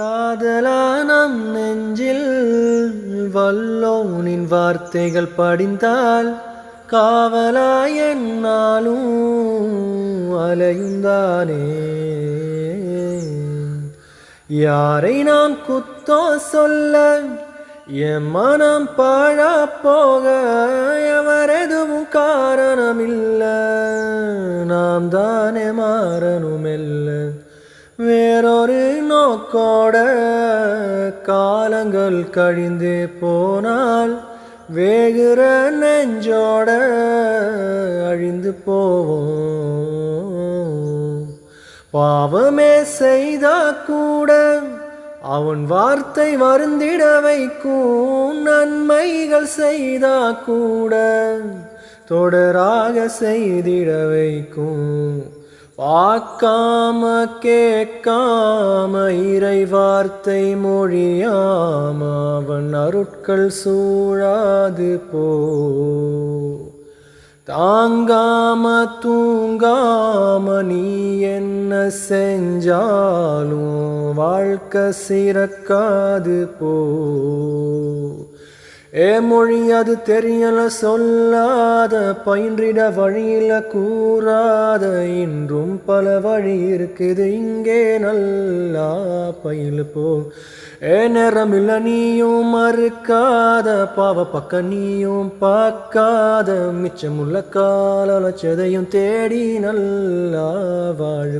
காதலானம் நெஞ்சில் வல்லோனின் வார்த்தைகள் படிந்தால் காவலாய் என்னாலும் அலையுந்தானே. யாரை நாம் குத்தோ சொல்ல என் மனம் பாழா போக எவரெதுவும் காரணமில்ல. நாம் தானே மாறணுமெல்ல. வேறொரு நோக்கோட காலங்கள் கழிந்து போனால் வேகுற நெஞ்சோட அழிந்து போவோம். பாவமே செய்தா கூட அவன் வார்த்தை வருந்திட வைக்கும். நன்மைகள் செய்தா கூட தொடராக செய்திட வைக்கும். பார்க்காம கேட்காம இறை வார்த்தை மொழியாம அவன் அருட்கள் சூழாது போ. தாங்காம தூங்காம நீ என்ன செஞ்சாலும் வாழ்க்கை சிறக்காது போ. ஏ மொழி அது தெரியல சொல்லாத பயின்றிட வழியில கூறாத இன்றும் பல வழி இருக்குது இங்கே நல்லா பயில் போ. ஏ நேரமில்ல நீயும் மறுக்காத பாவ பக்க நீயும் பார்க்காத மிச்சமுள்ள கால லட்சதையும் தேடி நல்லா வாழ்